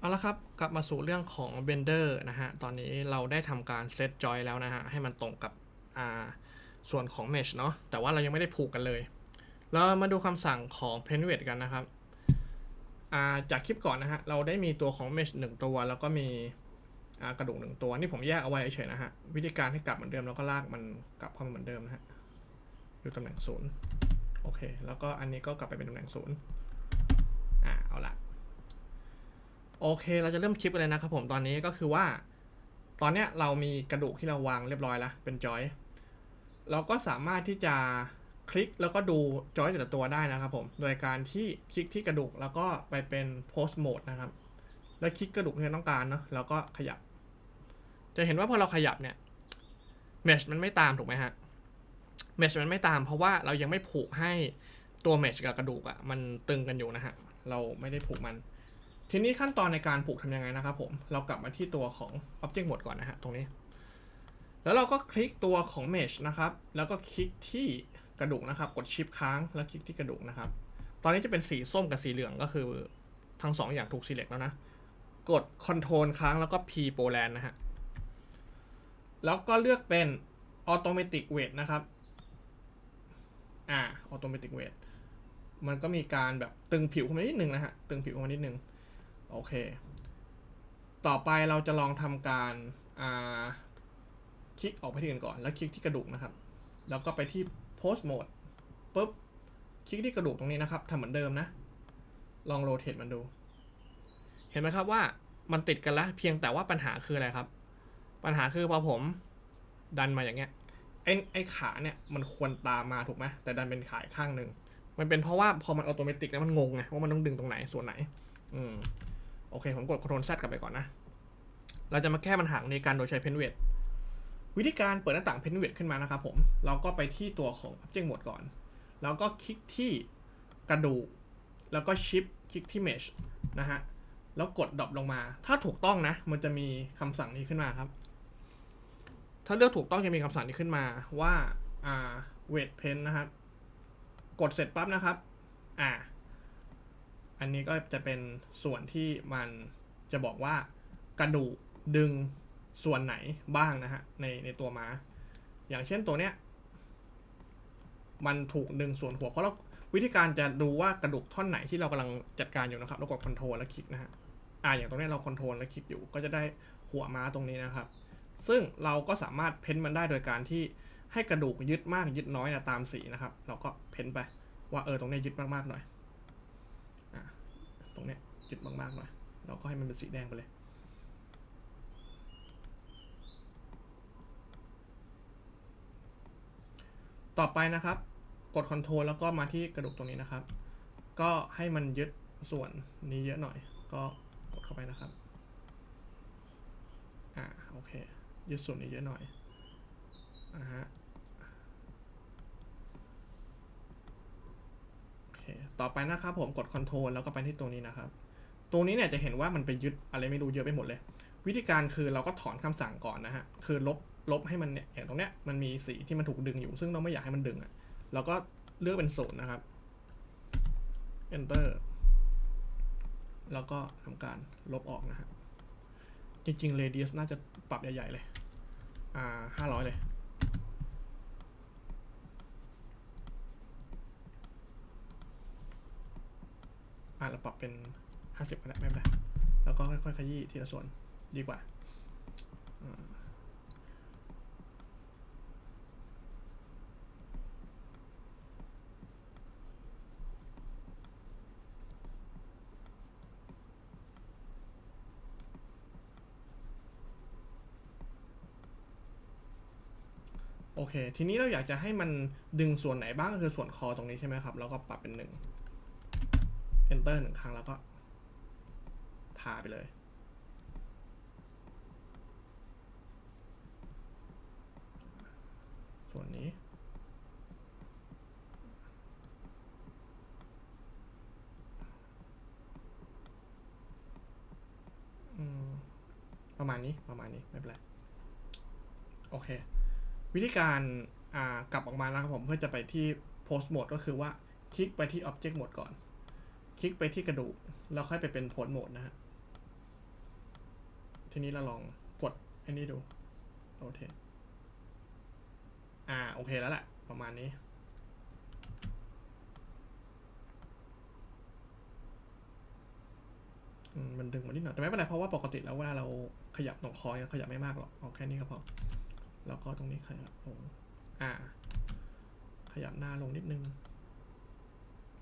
เอาละครับ กลับมาสู่เรื่องของ Blender นะฮะ ตอนนี้เราได้ทำการเซตจอยแล้วนะฮะ ให้มันตรงกับอ่าส่วนของ Mesh เนาะแต่ว่าเรายังไม่ได้ผูกกันเลย เรามาดูคำสั่งของ p e n w e t กันนะครับอ่าจากคลิปก่อนนะฮะ เราได้มีตัวของ Mesh หนึ่งตัว แล้วก็มีกระดูกหนึ่งตัว นี่ผมแยกเอาไว้เฉยนะฮะ วิธีการให้กลับเหมือนเดิมแล้วก็ลากมันกลับเข้ามาเหมือนเดิมนะฮะอยู่ตำแหน่งศูนย์โอเค แล้วก็อันนี้ก็กลับไปเป็นตำแหน่งศูนย์อ่าเอาละ โอเค เราจะเริ่มคลิปเลยนะครับผมตอนนี้ก็คือว่า ตอนเนี้ยเรามีกระดูกที่เราวางเรียบร้อยแล้ว เป็นจอย เราก็สามารถที่จะคลิกแล้วก็ดูจอยแต่ละตัวได้นะครับผม โดยการที่คลิกที่กระดูกแล้วก็ไปเป็น post mode นะครับ แล้วคลิกกระดูกที่เราต้องการเนาะแล้วก็ขยับ จะเห็นว่าพอเราขยับเนี่ย mesh มันไม่ตามถูกไหมฮะ mesh มันไม่ตามเพราะว่าเรายังไม่ผูกให้ตัว mesh กับกระดูกอะ่ะมันตึงกันอยู่นะฮะ เราไม่ได้ผูกมัน ทีนี้ขั้นตอนในการผูกทำยังไงนะครับผม เรากลับมาที่ตัวของ Object Mode ก่อนนะฮะตรงนี้ แล้วเราก็คลิกตัวของ Mesh นะครับ แล้วก็คลิกที่กระดูกนะครับ กดชิปค้างแล้วคลิกที่กระดูกนะครับ ตอนนี้จะเป็นสีส้มกับสีเหลืองก็คือทั้งสองอย่างถูก select แล้วนะ กด Ctrl ค้างแล้วก็ P Poland นะฮะ แล้วก็เลือกเป็น Automatic Weight นะครับอ่า Automatic Weight มันก็มีการแบบตึงผิวขึ้นมานิดนึงนะฮะ ตึงผิวขึ้นมานิดนึง โอเค ต่อไปเราจะลองทำการคลิกออกไปที่อื่นก่อน แล้วคลิกที่กระดูกนะครับ แล้วก็ไปที่ post mode ปุ๊บ คลิกที่กระดูกตรงนี้นะครับทำเหมือนเดิมนะ ลองโรเตทมันดู เห็นไหมครับว่ามันติดกันแล้วเพียงแต่ว่าปัญหาคืออะไรครับ ปัญหาคือพอผมดันมาอย่างเงี้ยไอ้ไอ้ขาเนี่ยมันควรตามมาถูกไหมแต่ดันเป็นขาข้างหนึ่งมันเป็นเพราะว่าพอมันอัตโนมัติแล้วมันงงไงว่ามันต้องดึงตรงไหนส่วนไหน อืม โอเค ผมกด Ctrl Z กลับไปก่อนนะ เราจะมาแก้ปัญหาในการโดยใช้ p e n w e t วิธีการเปิดหน้าต่าง p e n w e t ขึ้นมานะครับผม เราก็ไปที่ตัวของ Object Mode ก่อน แล้วก็คลิกที่กระดูก แล้วก็ชิปคลิกที่ Mesh นะฮะ แล้วกดดรอปลงมา ถ้าถูกต้องนะ มันจะมีคำสั่งนี้ขึ้นมาครับ ถ้าเลือกถูกต้องจะมีคำสั่งนี้ขึ้นมาว่า อ่า weight pen นะครับ กดเสร็จปั๊บนะครับ อ่า อันนี้ก็จะเป็นส่วนที่มันจะบอกว่ากระดูกดึงส่วนไหนบ้างนะฮะในในตัวม้า อย่างเช่นตัวเนี้ยมันถูกดึงส่วนหัวเพราะเราวิธีการจะดูว่ากระดูกท่อนไหนที่เรากำลังจัดการอยู่นะครับเรากดคอนโทรลแล้วคลิกนะฮะอ่าอย่างตรงเนี้ยเราคอนโทรลแล้วคลิกอยู่ ก็จะได้หัวม้าตรงนี้นะครับ ซึ่งเราก็สามารถเพ้นมันได้โดยการที่ให้กระดูกยึดมากยึดน้อยนะตามสีนะครับ เราก็เพ้นไปว่าเออตรงเนี้ยยึดมากๆหน่อย รงเนี้ยยึดมากๆหน่อยเราก็ให้มันเป็นสีแดงไปเลย ต่อไปนะครับ กด Ctrl แล้วก็มาที่กระดูกตรงนี้นะครับ ก็ให้มันยึดส่วนนี้เยอะหน่อย ก็กดเข้าไปนะครับ อ่าโอเค ยึดส่วนนี้เยอะหน่อยอ่าฮะ โอเค ต่อไปนะครับผมกด Ctrl แล้วก็ไปที่ตรงนี้นะครับ ตรงนี้เนี่ยจะเห็นว่ามันไปยึดอะไรไม่รู้เยอะไปหมดเลย วิธีการคือเราก็ถอนคำสั่งก่อนนะฮะ คือลบ ลบให้มันเนี่ยอย่างตรงเนี้ยมันมีสีที่มันถูกดึงอยู่ ซึ่งเราไม่อยากให้มันดึงอะ่ะ เราก็เลือกเป็นศูนย์นะครับ enter แล้วก็ทำการลบออกนะฮะ จริงๆ radius น่าจะปรับใหญ่ๆเลย อ่าห้าร้อยเลย อ่าเราปรับเป็นห้าสิบก็ได้ไม่เป็นไรแล้วก็ค่อยๆขยี้ทีละส่วนดีกว่าโอเค ทีนี้เราอยากจะให้มันดึงส่วนไหนบ้างก็คือส่วนคอตรงนี้ใช่ไหมครับ แล้วก็ปรับเป็นหนึ่ง enter หนึ่งครั้งแล้วก็ทาไปเลยส่วนนี้ ประมาณนี้ประมาณนี้ ไม่เป็นไร โอเค วิธีการกลับออกมานะครับผมเพื่อจะไปที่ post mode ก็คือว่า คลิกไปที่ object mode ก่อน คลิกไปที่กระดูก แล้วค่อยไปเป็น post mode นะฮะ ทีนี้เราลองกดไอ้นี่ดูโรเทตอ่า โอเคแล้วแหละ ประมาณนี้ มันดึงมานิดหน่อยแต่ไม่เป็นไรเพราะว่าปกติแล้วเวลาเราขยับตรงคอยขยับไม่มากหรอกเอาแค่นี้ก็พอ แล้วก็ตรงนี้ขยับลง อ่า ขยับหน้าลงนิดนึง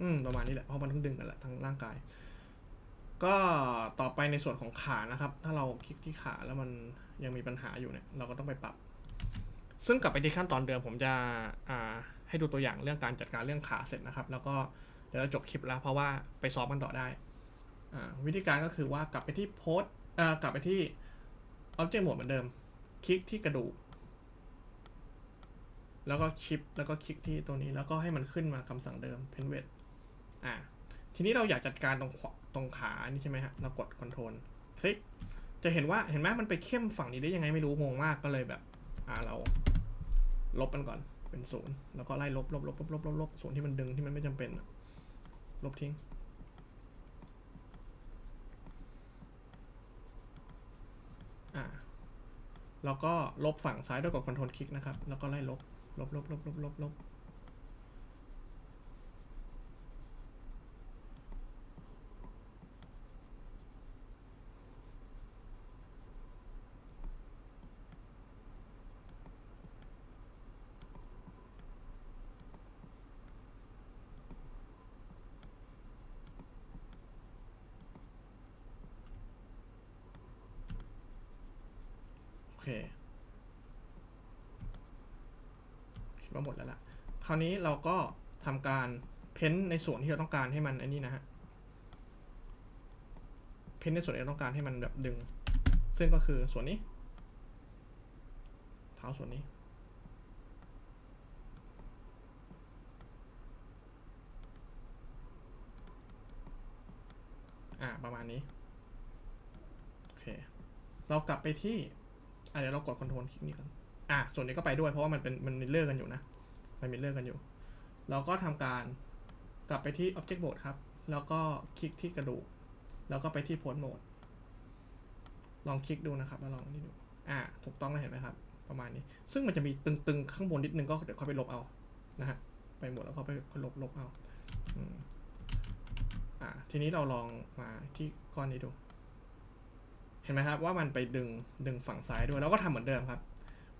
อืมประมาณนี้แหละเพราะมันต้องดึงกันแหละทั้งร่างกาย ก็ต่อไปในส่วนของขานะครับ ถ้าเราคลิกที่ขาแล้วมันยังมีปัญหาอยู่เนี่ย เราก็ต้องไปปรับ ซึ่งกลับไปที่ขั้นตอนเดิมผมจะอ่าให้ดูตัวอย่างเรื่องการจัดการเรื่องขาเสร็จนะครับ แล้วก็เดี๋ยวจะจบคลิปแล้ว เพราะว่าไปซ้อมกันต่อได้อ่าวิธีการก็คือว่ากลับไปที่โพสอ่ากลับไปที่ Object Mode เหมือนเดิม คลิกที่กระดูกแล้วก็ชิป แล้วก็คลิกที่ตัวนี้ แล้วก็ให้มันขึ้นมาคำสั่งเดิม pen w e t อ่าทีนี้เราอยากจัดการตรงขาตรงขานี่ใช่ไหมฮะเรากด Control คลิก จะเห็นว่าเห็นไหมมันไปเข้มฝั่งนี้ได้ยังไงไม่รู้งงมากก็เลยแบบ อ่าเรา ลบมันก่อนเป็นศูนย์แล้วก็ไล่ลบลบลบลบลบลบลบส่วนที่มันดึงที่มันไม่จำเป็นลบทิ้งแล้วก็ลบฝั่งซ้ายด้วยกด Ctrl คลิกนะครับ แล้วก็ไล่ลบ ลบ ลบ ลบ ลบ ลบ ลบ เคคิดว่าหมดแล้วล่ะ คราวนี้เราก็ทำการเพ้นในส่วนที่เราต้องการให้มันอ้นี่นะฮะ เพ้นในส่วนที่เราต้องการให้มันแบบดึง ซึ่งก็คือส่วนนี้ เท้าส่วนนี้อ่าประมาณนี้ โอเค เรากลับไปที่ อะเดี๋ยวเรากดคอนโทรลคลิกนี้กันอะส่วนนี้ก็ไปด้วยเพราะว่ามันเป็นมันมีเลือกกันอยู่นะ มันมีเลือกกันอยู่ เราก็ทำการกลับไปที่ Object Mode ครับ แล้วก็คลิกที่กระดูก แล้วก็ไปที่ Pose Mode ลองคลิกดูนะครับ แล้วลองนี่ดู อะถูกต้องแล้วเห็นไหมครับ ประมาณนี้ ซึ่งมันจะมีตึงๆ ข้างบนนิดนึงก็เดี๋ยวเขาไปลบเอา นะฮะ ไปหมดแล้วเขาไปลบลบเอาอืมอะทีนี้เราลองมาที่ก้อนนี้ดู เห็นไหมครับว่ามันไปดึงดึงฝั่งซ้ายด้วย แล้วก็ทำเหมือนเดิมครับ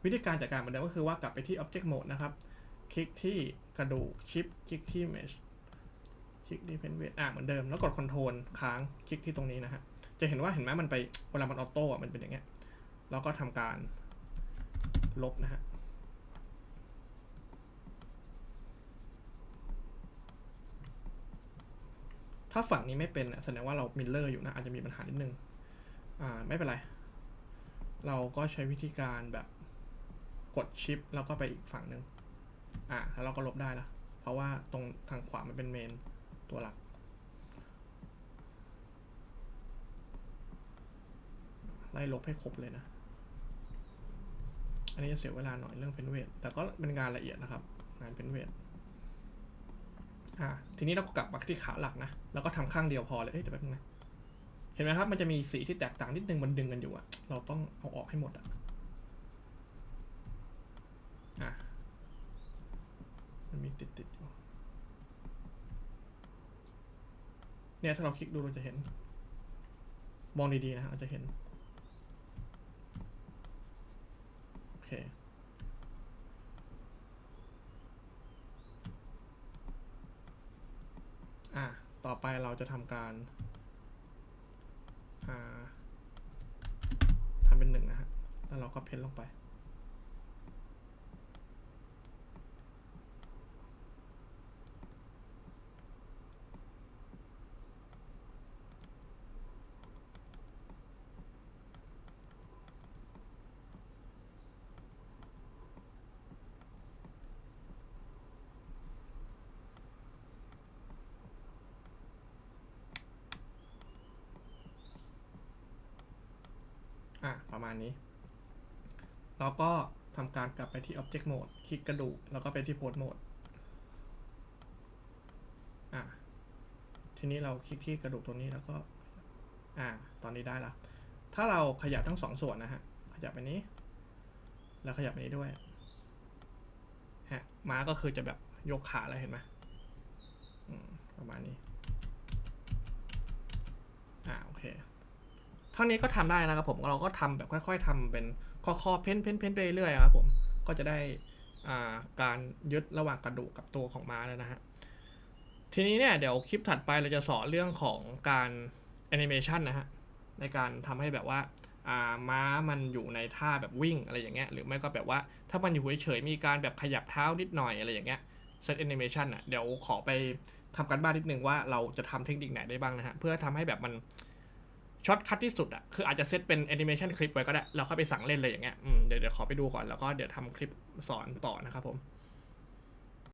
วิธีการจัดการเหมือนเดิมก็คือว่ากลับไปที่ Object Mode นะครับ คลิกที่กระดูกชิปคลิกที่ Mesh คลิกที่ Pen Weight อะเหมือนเดิมแล้วกด Control ค้างคลิกที่ตรงนี้นะฮะจะเห็นว่าเห็นไหมมันไปเวลามันออโต้อะมันเป็นอย่างเงี้ยแล้วก็ทำการลบนะฮะถ้าฝั่งนี้ไม่เป็นอะแสดงว่าเรามิลเลอร์อยู่นะอาจจะมีปัญหานิดนึง อ่าไม่เป็นไร เราก็ใช้วิธีการแบบกดชิปแล้วก็ไปอีกฝั่งหนึ่งอ่าแล้วเราก็ลบได้ละเพราะว่าตรงทางขวามันเป็นเมนตัวหลัก ไล่ลบให้ครบเลยนะ อันนี้จะเสียเวลาหน่อยเรื่องเพนเวทแต่ก็เป็นงานละเอียดนะครับ งานเพนเวทอ่าทีนี้เราก็กลับมาที่ขาหลักนะ แล้วก็ทำข้างเดียวพอเลยเอ้ยเดี๋ยวแป๊บนึงนะ เห็นไหมครับ มันจะมีสีที่แตกต่างนิดนึงมันดึงกันอยู่อะเราต้องเอาออกให้หมดอะอะมันมีติดติดอยู่เนี่ยถ้าเราคลิกดูเราจะเห็น มองดีๆนะฮะเราจะเห็น โอเคอะต่อไปเราจะทำการ ทำเป็นหนึ่งนะฮะ แล้วเราก็เพ้นลงไป ประมาณนี้เราก็ทำการกลับไปที่ Object Mode คลิกกระดูก แล้วก็ไปที่ Pose Mode อะทีนี้เราคลิกที่กระดูกตัวนี้แล้วก็ อ่า ตอนนี้ได้ละ ถ้าเราขยับทั้งสองส่วนนะฮะ ขยับไปนี้ แล้วขยับไปนี้ด้วย ฮะ ม้าก็คือจะแบบยกขาแล้วเห็นไหมอืมประมาณนี้ อ่า โอเค เท่านี้ก็ทำได้นะครับผมเราก็ทำแบบค่อย ๆทำเป็นข้อๆเพ้นเพ้นเพ้นไปเรื่อยครับผมก็จะได้การยึดระหว่างกระดูกกับตัวของม้าแล้วนะฮะทีนี้เนี่ยเดี๋ยวคลิปถัดไปเราจะสอนเรื่องของการแอนิเมชันนะฮะในการทำให้แบบว่าม้ามันอยู่ในท่าแบบวิ่งอะไรอย่างเงี้ยหรือไม่ก็แบบว่าถ้ามันอยู่เฉยๆมีการแบบขยับเท้านิดหน่อยอะไรอย่างเงี้ยเซตแอนิเมชันอะเดี๋ยวขอไปทำกันบ้านนิดนึงว่าเราจะทำเทคนิคไหนได้บ้างนะฮะเพื่อทำให้แบบมัน ช็อตคัดที่สุดอะคืออาจจะเซตเป็นแอนิเมชันคลิปไว้ก็ได้ แล้วค่อยไปสั่งเล่นเลยอย่างเงี้ยเดี๋ยวเดี๋ยวขอไปดูก่อนแล้วก็เดี๋ยวทำคลิปสอนต่อนะครับผม